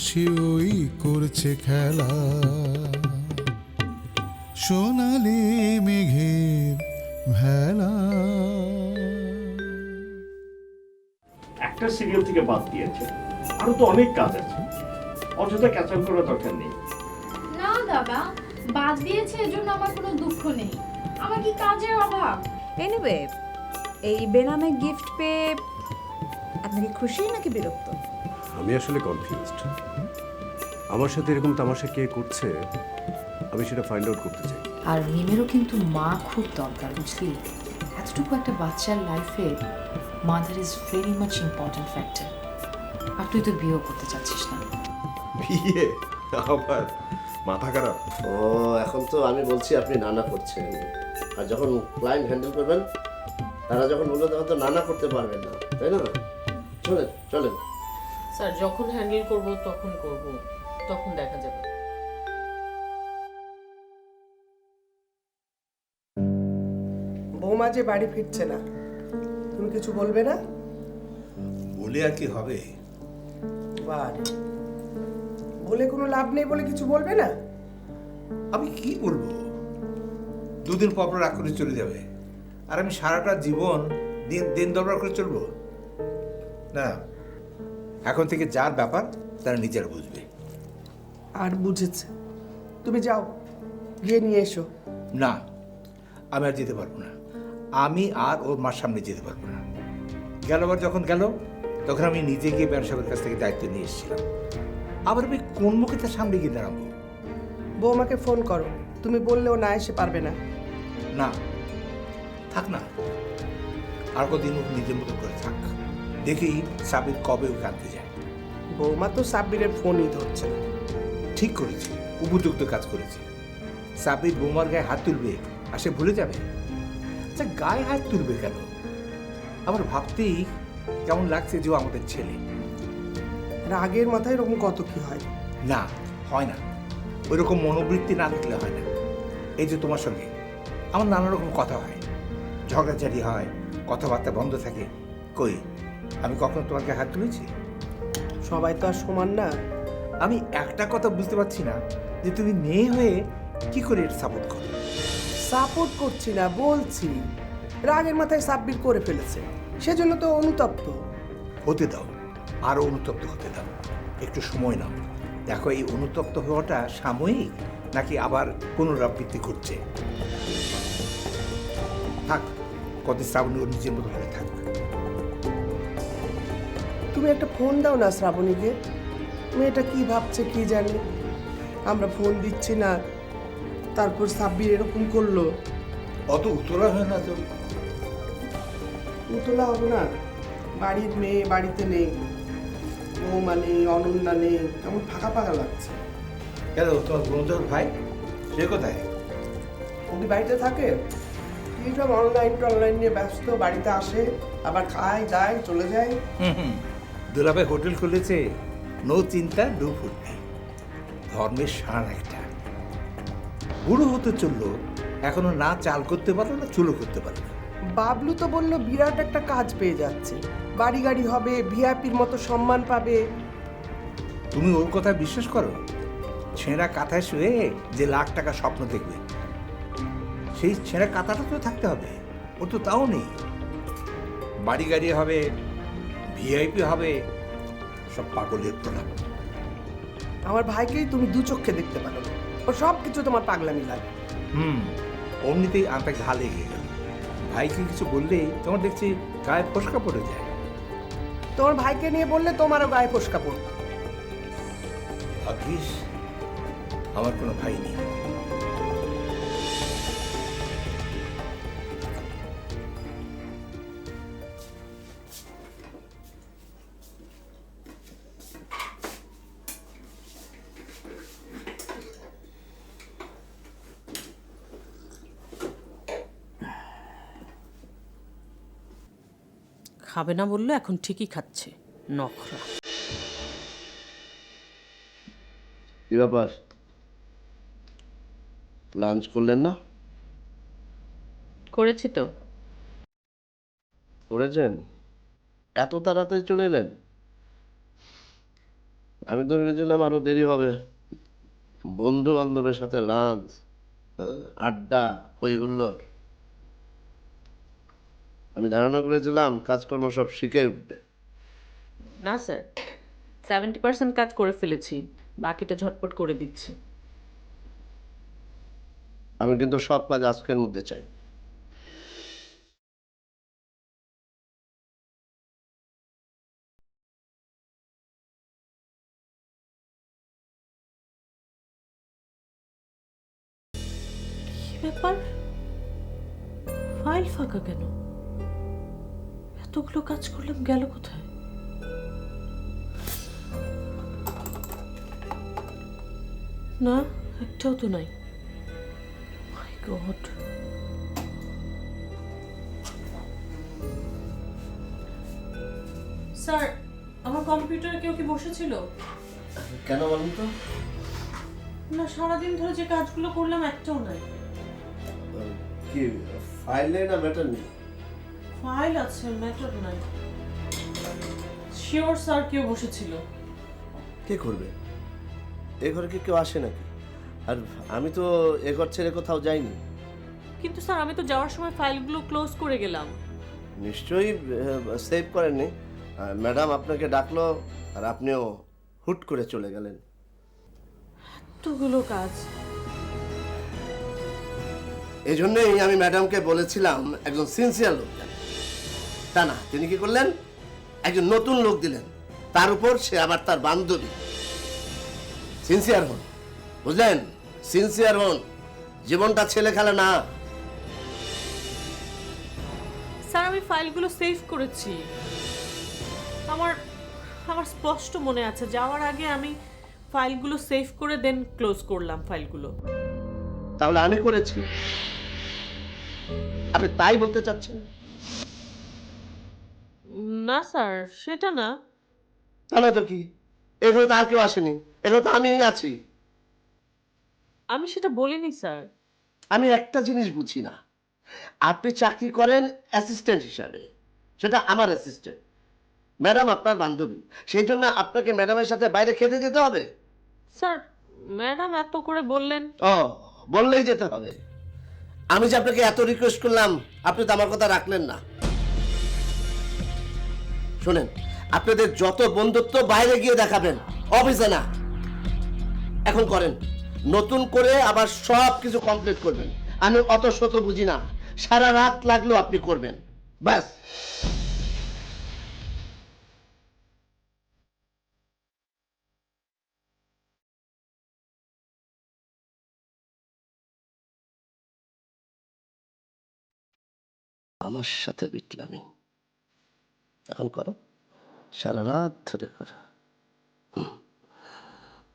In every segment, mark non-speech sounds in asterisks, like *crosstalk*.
আকাশে ওই করছে খেলা। সোনালি মেঘের ভেলা। একটা সিরিয়াল থেকে বাদ দিয়েছে। আরও তো অনেক কাজ আছে। অযথা ক্যাচাল করার দরকার নেই। না দাদা বাদ দিয়েছে এজন্য আমার কোনো দুঃখ নেই। আমার কি কাজের অভাব? এনিওয়ে এই বেনামে গিফট পেয়ে আপনি কি খুশি নাকি বিরক্ত? আমি আসলে কনফিউজড আমার সাথে এরকম তামাশা কে করছে আমি সেটা ফাইন্ড আউট করতে চাই। আর মিমেরও কিন্তু মা খুব দরকার বুঝলি? এতটুকু একটা বাচ্চার লাইফে mother is very much important factor আর তুই তো বিয়েও করতে চাচ্ছিস না। বিয়ে? আবার মাথা খারাপ। ও এখন তো আমি বলছি আপনি নানা করছেন। আর যখন ক্লায়েন্ট হ্যান্ডেল করবেন তারা যখন বলবে তখন তো নানা করতে পারবেন না তাই না? চলেন চলেন। স্যার যখন হ্যান্ডেল করব তখন করব। তখন দেখা যাবে। বৌমা যে বাড়ি ফিরছে না তুমি কিছু বলবে না? বলে আর কি হবে? বারে বলে কোনো লাভ নেই বলে কিছু বলবে না? আমি কি বলব? দুদিন পর পর রাগ করে চলে যাবে। আর আমি সারাটা জীবন দিন দিন দরবার করে চলবো? না এখন থেকে যার ব্যাপার তারা নিজের বুঝবে। আর বুঝেছে। তুমি যাও গিয়ে নিয়ে এসো। না আমি আর যেতে পারব না। আমি আর ওর মার সামনে যেতে পারব না। গেলবার যখন গেল তখন আমি নিজে গিয়ে ব্যবসায়ের কাছ থেকে দায়িত্ব নিয়ে এসেছিলাম। আবার আমি কোন মুখে তার সামনে গিয়ে দাঁড়াবো? বৌমাকে ফোন করো তুমি বললেও না এসে পারবে না। না থাক না। আর কদিন ও নিজের মতো করে থাক। দেখি সাবির কবে ওকে আনতে যায়। বৌমা তো সাব্বিরের ফোনই ধরছে না। ঠিক করেছে উপযুক্ত কাজ করেছে। সাবির বোমার গায়ে হাত তুলবে আর সে ভুলে যাবে? আচ্ছা গায়ে হাত তুলবে কেন? আমার ভাবতেই কেমন লাগছে যে ও আমাদের ছেলে। রাগের মাথায় এরকম কত কি হয়? না হয় না। ওই রকম মনোবৃত্তি না থাকলে হয় না। এই যে তোমার সঙ্গে আমার নানা রকম কথা হয়। ঝগড়াঝাড়ি হয় কথাবার্তা বন্ধ থাকে। কই আমি কখনো তোমাকে হাত তুলেছি? সবাই তো আর সমান না। আমি একটা কথা বুঝতে পারছি না যে তুমি মেয়ে হয়ে কি করে এটা সাপোর্ট করো? সাপোর্ট করছি না বলছি। রাগের মাথায় সাব্বির করে ফেলেছে। সেজন্য তো অনুতপ্ত। হতে দাও আরও অনুতপ্ত হতে দাও। একটু সময় নাও। দেখো এই অনুতপ্ত হওয়াটা সাময়িক নাকি আবার পুনরাবৃত্তি ঘটছে? থাক কত শ্রাবণী ওর নিজের মতো করে থাক। তুমি একটা ফোন দাও না শ্রাবণীকে। মেয়েটা কি ভাবছে কি জানে। আমরা ফোন দিচ্ছি না। তারপর সাব্বির এরকম করল। অত উতলা হয় না তো। উতলা হবে না। বাড়ির মেয়ে বাড়িতে নেই। বৌমা নেই অনন্যা নেই। কেমন ফাঁকা ফাঁকা লাগছে। কেন তোমার বন্ধুর ভাই? সে কোথায়? কি বাড়িতে থাকে? কি সব অনলাইন টনলাইন নিয়ে ব্যস্ত বাড়িতে আসে আবার খায় দায় চলে যায়। দুলাভাই হোটেল খুলেছে। নো চিন্তা ডু ফুর্তি ধর্মের সার একটা বুড়ো হতে চলল এখনও না চাল করতে পারল না চুলো করতে পারল না। বাবলু তো বলল বিরাট একটা কাজ পেয়ে যাচ্ছে। বাড়ি গাড়ি হবে ভিআইপির মতো সম্মান পাবে। তুমি ওর কথা বিশ্বাস করো? ছেঁড়া কাঁথায় শুয়ে যে লাখ টাকা স্বপ্ন দেখবে। সেই ছেঁড়া কাঁথাটা তো থাকতে হবে। ওর তো তাও নেই। বাড়ি গাড়ি হবে ভিআইপি হবে সব পাগলের প্রণাম আমার ভাইকেই তুমি দু চোখে দেখতে পারো। ও সব কিছু তোমার পাগলামি লাগে। হুম অমনিতেই আনটা ঘা লেগে গেল। ভাইকে কিছু বললেই তোমার দেখছি গায়ে ফসকা পড়ে যায়। তোমার ভাইকে নিয়ে বললে তোমারও গায়ে ফসকা পড়তো ভাগ্যিস আমার কোনো ভাই নেই। খাবে না বলল এখন ঠিকই খাচ্ছে। নখরা। কি ব্যাপার? লাঞ্চ করলেন না? করেছি তো। করেছেন? এত তাড়াতাড়ি চলে এলেন? আমি তো ভেবেছিলাম আরও দেরি হবে। বন্ধু বান্ধবের সাথে লাঞ্চ আড্ডা হই হুল্লোড়। আমি ধারণা করেছিলাম কাজকর্ম সব শিখে উঠবে। না স্যার। সেভেন্টি পার্সেন্ট কাজ করে ফেলেছি বাকিটা ঝটপট করে দিচ্ছি। আমি কিন্তু সব কাজ আজকের মধ্যে চাই। এতগুলো কাজ করলাম গেল কোথায়? না একটাও তো নাই। মাই গড স্যার আমার কম্পিউটারে কেউ কি বসেছিল? কেন বলুন তো? না সারাদিন ধরে যে কাজগুলো করলাম একটাও নাই। কি ফাইল না ম্যাটার নেই ফাইল আছে ম্যাটার নাই। শিওর স্যার কেউ বসেছিল। কে করবে? এ ঘরে কি কেউ আসে নাকি? আর আমি তো এ ঘর ছেড়ে কোথাও যাইনি। কিন্তু স্যার আমি তো যাওয়ার সময় ফাইলগুলো ক্লোজ করে গেলাম। নিশ্চয়ই সেভ করেননি। ম্যাডাম আপনাকে ডাকলো আর আপনিও হুট করে চলে গেলেন। এতগুলো কাজ। এই জন্যই আমি ম্যাডামকে বলেছিলাম একজন সিনসিয়ার লোক। তা না তিনি কি করলেন? একজন নতুন লোক দিলেন। তার উপর সে আবার তার বান্ধবী। সিনসিয়ার হন। বুঝলেন? সিনসিয়ার হন। জীবনটা ছেলে খেলা না। স্যার আমি ফাইলগুলো সেভ করেছি। আমার আমার স্পষ্ট মনে আছে। যাওয়ার আগে আমি ফাইলগুলো সেভ করে দেন ক্লোজ করলাম ফাইলগুলো। তাহলে আমি করেছি। আপনি তাই বলতে চাচ্ছেন? না স্যার সেটা না। তাহলে তো কি? এখানে তো আর কেউ আসেনি। এখানে তো আমি আছি। আমি সেটা বলিনি স্যার। আমি একটা জিনিস বুঝি না। আপনি চাকরি করেন অ্যাসিস্ট্যান্ট হিসাবে। সেটা আমার অ্যাসিস্ট্যান্ট ম্যাডাম আপনার বান্ধবী। সেই জন্য আপনাকে ম্যাডামের সাথে বাইরে খেতে যেতে হবে? স্যার ম্যাডাম এত করে বললেন। ও বললেই যেতে হবে। আমি যে আপনাকে এত রিকোয়েস্ট করলাম আপনি তো আমার কথা রাখলেন না। শোনেন, আপনাদের যত বন্ধুত্ব বাইরে গিয়ে দেখাবেন, অফিসে না। এখন করেন, নতুন করে আবার সব কিছু কমপ্লিট করবেন। আমি অত শত বুঝি না, সারা রাত লাগলেও আপনি করবেন। ব্যাস। আমার সাথে বিটলামি। এখন করো। সারা রাত ধরে করো।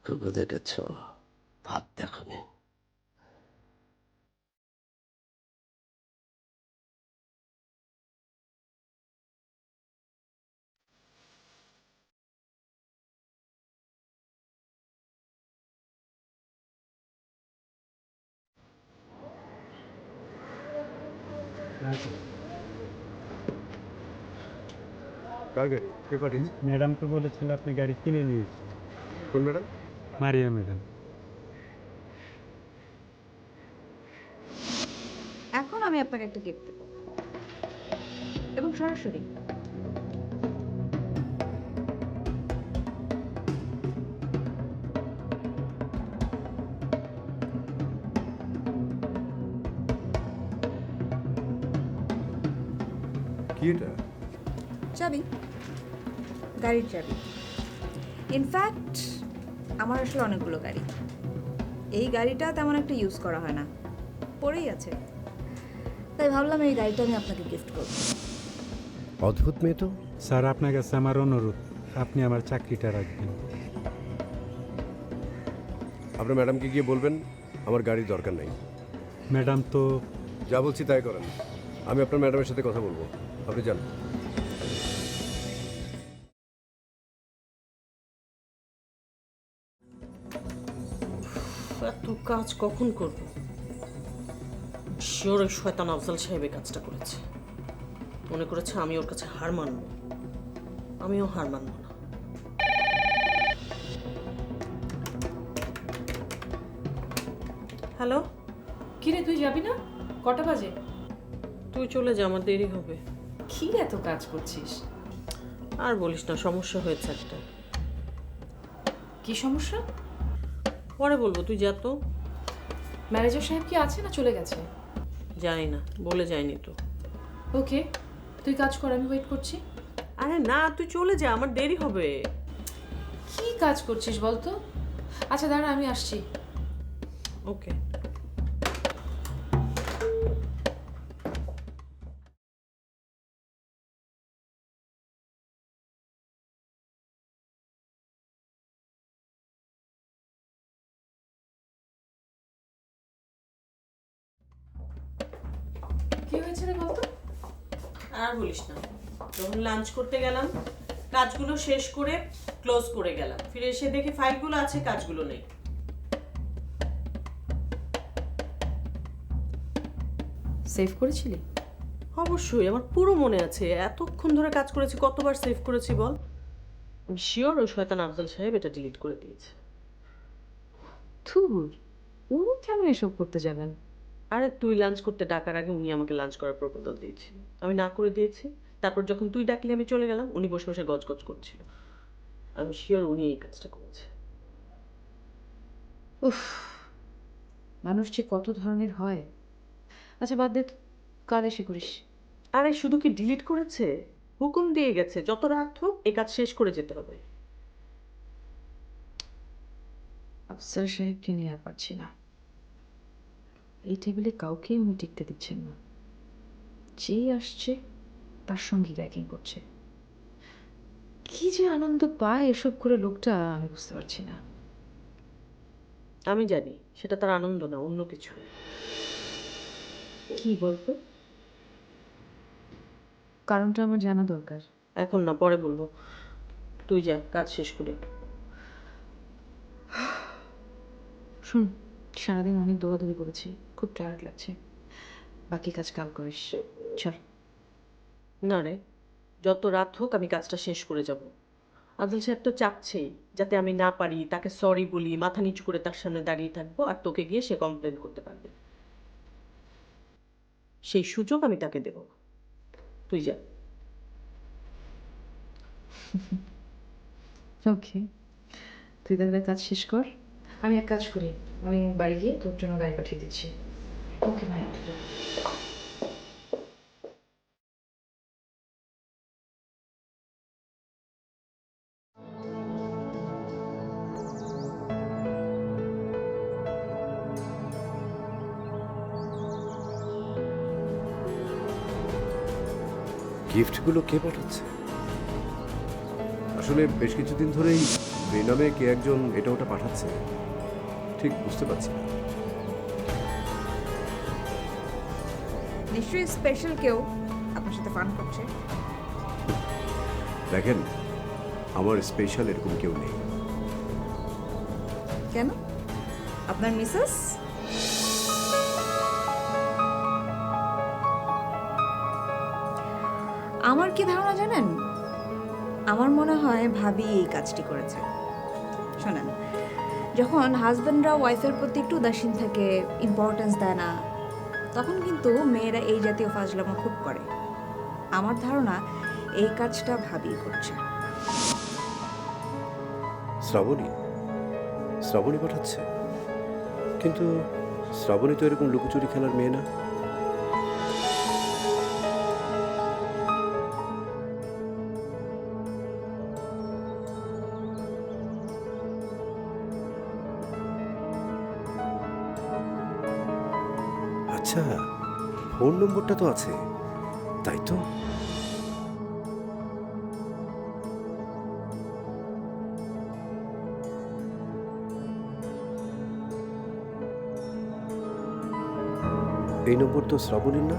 খুব দেখেছ? ভাত দেখনি? কার গাড়ি কে পাঠিয়েছে ম্যাডামকে বলেছিল আপনি গাড়ি কিনে নিয়েছেন কোন ম্যাডাম? মারিয়া ম্যাডাম। এখন আমি আপনাকে একটা গিফট দেবো। এবং সরাসরি। কি এটা? চাবি। গাড়ির চাবি ইনফ্যাক্ট আমার আসলে অনেকগুলো গাড়ি। এই গাড়িটা তেমন একটা ইউজ করা হয় না। পড়েই আছে। তাই ভাবলাম এই গাড়িটা আমি আপনাকে গিফট করব। অদ্ভুত মেয়ে তো। স্যার আপনার কাছে আমার অনুরোধ। আপনি আমার চাকরিটা রাখবেন। আপনার ম্যাডামকে গিয়ে বলবেন আমার গাড়ির দরকার নেই। ম্যাডাম তো যা বলছি তাই করেন। আমি আপনার ম্যাডামের সাথে কথা বলব। আপনি যান। কাজ কখন করব? শিওর ওই শয়তান আফজাল সাহেব এই কাজটা করেছে। মনে করেছে আমি ওর কাছে হার মানব। আমিও হার মানব না। হ্যালো? কিরে তুই যাবি না? কটা বাজে? তুই চলে যা আমার দেরি হবে। কি এত কাজ করছিস? আর বলিস না সমস্যা হয়েছে একটা। কি সমস্যা? পরে বলব তুই যা তো। ম্যানেজার সাহেব কি আছে না চলে গেছে? জানি না বলে যায়নি তো। ওকে তুই কাজ কর আমি ওয়েট করছি। আরে না তুই চলে যা আমার দেরি হবে। কি কাজ করছিস বলতো? আচ্ছা দাঁড়া আমি আসছি। ওকে কি হয়েছে রে বলতো? আর বলিস না। যখন লাঞ্চ করতে গেলাম কাজগুলো শেষ করে ক্লোজ করে গেলাম। ফিরে এসে দেখি ফাইলগুলো আছে কাজগুলো নেই। সেভ করেছিলি? অবশ্যই আমার পুরো মনে আছে। এতক্ষণ ধরে কাজ করেছি কতবার সেভ করেছি বল? আমি শিওর ওই শয়তান আফজাল সাহেব এটা ডিলিট করে দিয়েছে। থুর ও কেন এসব করতে যাবেন? আরে তুই লাঞ্চ করতে ডাকার আগে উনি আমাকে লাঞ্চ করার প্রপোজাল দিয়েছে। আমি না করে দিয়েছি। তারপর যখন তুই ডাকলি আমি চলে গেলাম। উনি বসে বসে গজগজ করছিল। আমি শিওর উনি এই কাজটা করেছে। উফ মানুষ যে কত ধরনের হয়। আচ্ছা বাদ দে কাল এসে করিস। আরে শুধু কি ডিলিট করেছে? হুকুম দিয়ে গেছে। যত রাত হোক এ কাজ শেষ করে যেতে হবে। আফসার সাহেবকে নিয়ে আর পারছি না। এই টেবিলে কাউকেই উনি টিকতে দিচ্ছেন না। যেই আসছে তার সঙ্গে র্যাকিং করছে। কি যে আনন্দ পায় এসব করে লোকটা আমি বুঝতে পারছি না। আমি জানি সেটা তার আনন্দ না অন্য কিছু। কি বলতো? কারণটা আমার জানা দরকার। এখন না পরে বলব। তুই যা কাজ শেষ করে। *sighs* শুন সারাদিন অনেক দৌড়াদৌড়ি করেছি। খুব টায়ার্ড লাগছে। বাকি কাজ কাল করিস। চল। না রে যত রাত হোক আমি কাজটা শেষ করে যাব। আদল সাহেব তো চাচ্ছেই যাতে আমি না পারি তাকে সরি বলি মাথা নিচু করে তার সামনে দাঁড়িয়ে থাকব আর তোকে গিয়ে সে কমপ্লেন করতে পারবে। সেই সুযোগ আমি তাকে দেব। তুই যা। ওকে তুই তাহলে কাজ শেষ কর। আমি এক কাজ করি। আমি বাড়ি গিয়ে তোর জন্য গাড়ি পাঠিয়ে দিচ্ছি। ওকে ভাই গিফটগুলো কে পাঠাচ্ছে? আসলে বেশ কিছুদিন ধরেই বেনামে কে একজন এটা ওটা পাঠাচ্ছে। ঠিক বুঝতে পারছি না। নিশ্চয়ই স্পেশাল কেউ আপনার সাথে ফান করছে? দেখেন আমার স্পেশাল এরকম কেউ নেই। কেন? আপনার মিসেস আমার কি ধারণা জানেন? আমার মনে হয় ভাবি এই কাজটি করেছে। শোনেন যখন হাজব্যান্ডরা ওয়াইফের প্রতি একটু উদাসীন থাকে ইম্পর্টেন্স দেয় না তখন কিন্তু মেয়েরা এই জাতীয় ফাজলামো খুব করে। আমার ধারণা এই কাজটা ভাবি করছে। শ্রাবণী শ্রাবণী পাঠাচ্ছে। কিন্তু শ্রাবণী তো এরকম লুকোচুরি খেলার মেয়ে না। আচ্ছা ফোন নম্বরটা তো আছে তাই তো? এই নম্বর তো শ্রাবণীর না?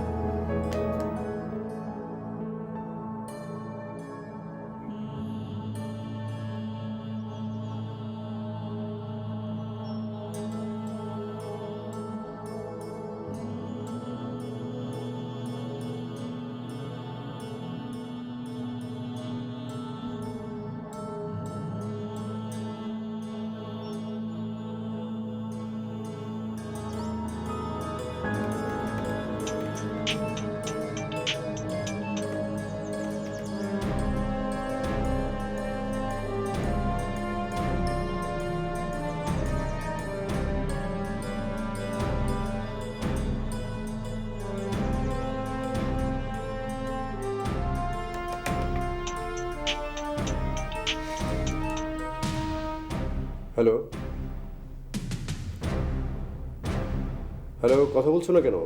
হ্যালো কথা বলছো না কেন?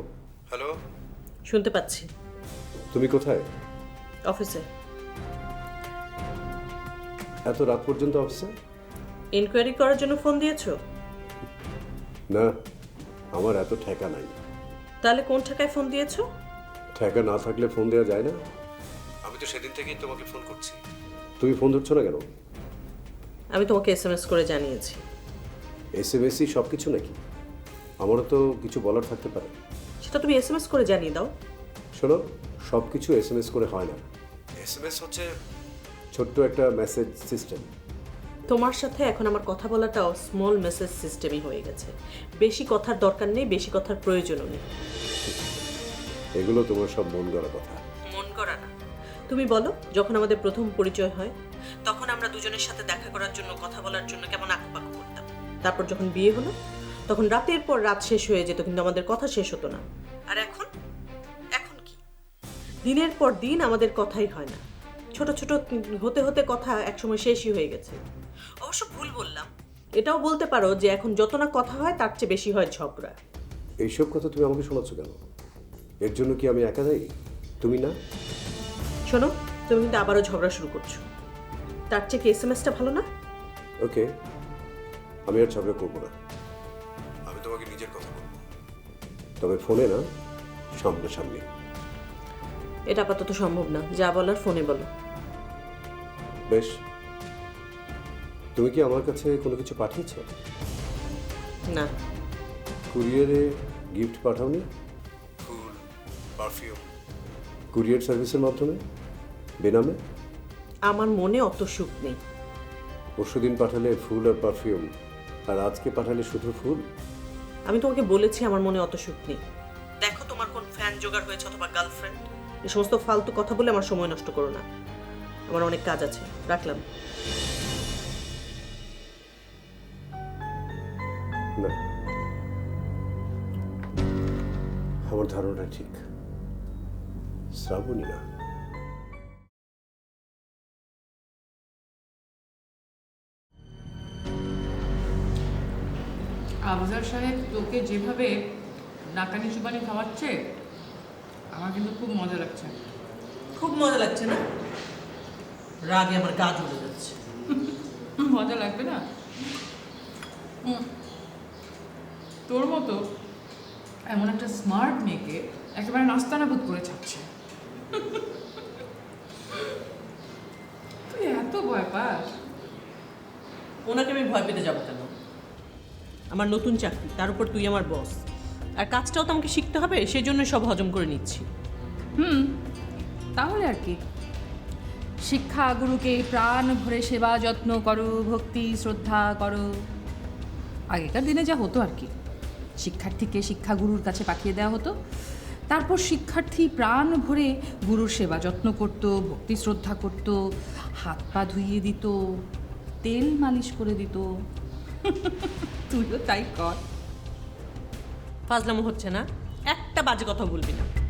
হ্যালো? শুনতে পাচ্ছি। তুমি কোথায়? অফিসে। এত রাত পর্যন্ত অফিসে? ইনকোয়ারি করার জন্য ফোন দিয়েছ? না আমার এত ঠেকা নাই। তাহলে কোন ঠাকায় ফোন দিয়েছ? ঠেকা না থাকলে ফোন দেওয়া যায় না। আমি তো সেদিন থেকেই তোমাকে ফোন করছি। তুমি ফোন ধরছো না কেন? আমি তোমাকে এসএমএস করে জানিয়েছি। এস এম এসি সব কিছু নাকি? আমারও তো কিছু বলার থাকতে পারে। সেটা তুমি এসএমএস করে জানিয়ে দাও। শোনো সব কিছু এস এম এস করে হয় না। এস এম এস হচ্ছে ছোট্ট একটা মেসেজ সিস্টেম তোমার সাথে এখন আমার কথা বলাটাও স্মল মেসেজ সিস্টেমই হয়ে গেছে। বেশি কথার দরকার নেই বেশি কথার প্রয়োজনও নেই। এগুলো তোমার সব মন গড়া কথা। মন করা না। তুমি বলো যখন আমাদের প্রথম পরিচয় হয় তখন আমরা দুজনের সাথে দেখা করার জন্য কথা বলার জন্য কেমন আঁকপাক করতাম? তারপর যখন বিয়ে হলো তখন রাতের পর রাত শেষ হয়ে যেত কিন্তু আমাদের কথা শেষ হতো না। আর এখন? এখন কি? দিনের পর দিন আমাদের কথাই হয় না। ছোট ছোট হতে হতে কথা একসময় শেষই হয়ে গেছে। অবশ্য ভুল বললাম। এটাও বলতে পারো যে এখন যত না কথা হয় তার চেয়ে বেশি হয় ঝগড়া। এইসব কথা তুমি আমাকে শোনাচ্ছ কেন? এর জন্য কি আমি একা দায়ী? তুমি না? শোনো তুমি কিন্তু আবারও ঝগড়া শুরু করছ। তার চেয়ে কি এস এম এসটা ভালো না? ওকে আমি আর ঝগড়া করব না। তবে ফোনে না সামনাসামনি। এটা আপাতত সম্ভব না। যা বলার ফোনে বলো। বেশ। তুমি কি আমার কাছে কোনো কিছু পাঠিয়েছ? না। কুরিয়ারে গিফট পাঠাওনি? ফুল পারফিউম। কুরিয়ার সার্ভিসের মাধ্যমে? বেনামে? আমার মনে অত সুখ নেই। পরশুদিন পাঠালে ফুল আর পারফিউম আর আজকে পাঠালে শুধু ফুল? আমি তোমাকে বলেছি আমার মনে অত সুখ নেই। দেখো তোমার কোন ফ্যান জোগাড় হয়েছে অথবা গার্লফ্রেন্ড এই সমস্ত ফালতু কথা বলে আমার সময় নষ্ট করো না। আমার অনেক কাজ আছে। রাখলাম। না। আমার ধারণা ঠিক। শ্রাবণী না। আফজাল সাহেব তোকে যেভাবে নাকানি চুবানি খাওয়াচ্ছে আমার কিন্তু খুব মজা লাগছে। খুব মজা লাগছে না? রাগে আমার গা জ্বলে যাচ্ছে। *laughs* মজা লাগবে না? তোর মতো এমন একটা স্মার্ট মেয়েকে একেবারে নাস্তানাবুদ করে ছাড়ছে। *laughs* তুই এত ভয় পাস। ওনাকে আমি ভয় পেতে যাব আমার নতুন চাকরি, তার উপর তুই আমার বস আর কাজটাও তো আমাকে শিখতে হবে সেই জন্য সব হজম করে নিচ্ছি। হুম, তাহলে আর কি। শিক্ষা গুরুকে প্রাণ ভরে সেবা যত্ন করো, ভক্তি, শ্রদ্ধা করো। আগেকার দিনে যা হতো আর কি। শিক্ষার্থীকে শিক্ষাগুরুর কাছে পাঠিয়ে দেওয়া হতো। তারপর শিক্ষার্থী প্রাণ ভরে গুরুর সেবা যত্ন করত, ভক্তি, শ্রদ্ধা করত, হাত পা ধুইয়ে দিত, তেল মালিশ করে দিত। তুইও তাই কর। ফাজলামো হচ্ছে না। একটা বাজে কথা বলবি না।